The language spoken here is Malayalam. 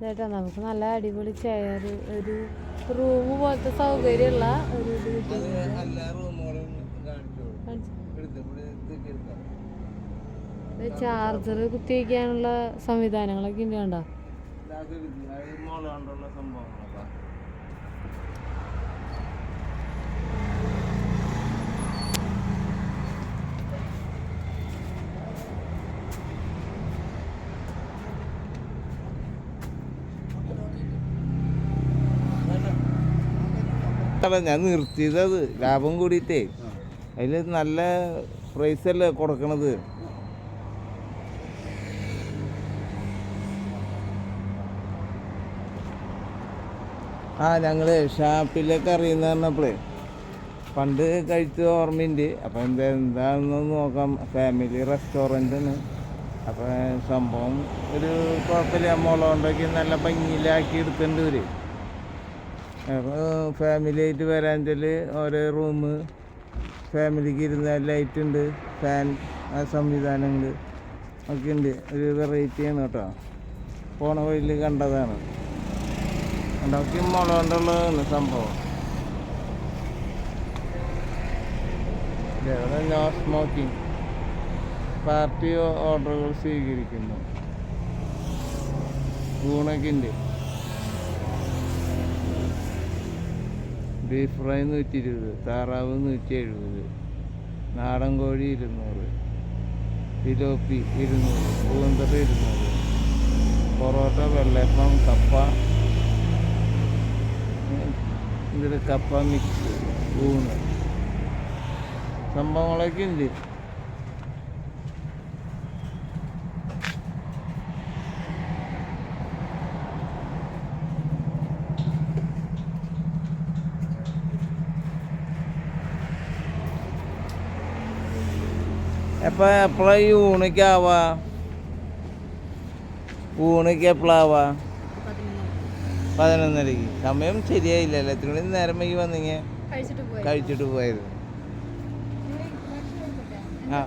ചേട്ടാ നമുക്ക് നല്ല അടിപൊളി ചെയർ ഒരു റൂം പോലത്തെ സൗകര്യമുള്ള ഒരു ഇത് ഇത് ചാർജർ കുത്തി വയ്ക്കാനുള്ള സംവിധാനങ്ങളൊക്കെ ഉണ്ട് കണ്ടോ? അല്ല ഞാൻ നിർത്തിയതത് ലാഭം കൂടിയിട്ടേ. അതിൽ നല്ല പ്രൈസ് അല്ലേ കൊടുക്കണത്. ആ ഞങ്ങൾ ഷാപ്പിലൊക്കെ അറിയുന്ന പറഞ്ഞപ്പോഴേ പണ്ട് കഴിച്ച ഓർമ്മയുണ്ട്. അപ്പം എന്താ എന്താണെന്ന് നോക്കാം. ഫാമിലി റെസ്റ്റോറന്റാണ് അപ്പം സംഭവം ഒരു കുഴപ്പമില്ല. മുളകൊണ്ടൊക്കെ നല്ല ഭംഗിയിലാക്കി എടുക്കേണ്ടി വരും. അപ്പോൾ ഫാമിലി ആയിട്ട് വെച്ചാൽ ഓരോ റൂം ഫാമിലിക്ക് ഇരുന്ന ലൈറ്റ് ഉണ്ട് ഫാൻ ആ സംവിധാനങ്ങൾ ഒക്കെ ഉണ്ട്. ഒരു വെറൈറ്റിയാണ് കേട്ടോ. പോണ വഴിയിൽ കണ്ടതാണ്. ഉണ്ടാക്കി മുള കൊണ്ടുള്ളതാണ് സംഭവം. നോ സ്മോക്കിംഗ് പാർട്ടി ഓർഡറുകൾ സ്വീകരിക്കുന്നു. ഊണൊക്കെ ബീഫ് ഫ്രൈ നൂറ്റി ഇരുപത് താറാവ് നൂറ്റി എഴുപത് നാടൻ കോഴി ഇരുന്നൂറ് ഫിലോപ്പി ഇരുന്നൂറ് പൂന്തറ ഇരുന്നൂറ് പൊറോട്ട വെള്ളയപ്പം കപ്പ ഇതിൽ കപ്പ മിക്സ് ഊണ്. സംഭവങ്ങളൊക്കെ ഉണ്ട്. എപ്പ എപ്പോഴാ ഈ ഊണൊക്കെ ആവാ ഊണൊക്കെ എപ്പോഴാവാ പതിനൊന്നരക്ക്. സമയം ശരിയായില്ലല്ലോ. എത്ര മണി നേരം വൈകി വന്നിങ്ങ? കഴിച്ചിട്ട് പോയി കഴിച്ചിട്ട് പോയത് ആ.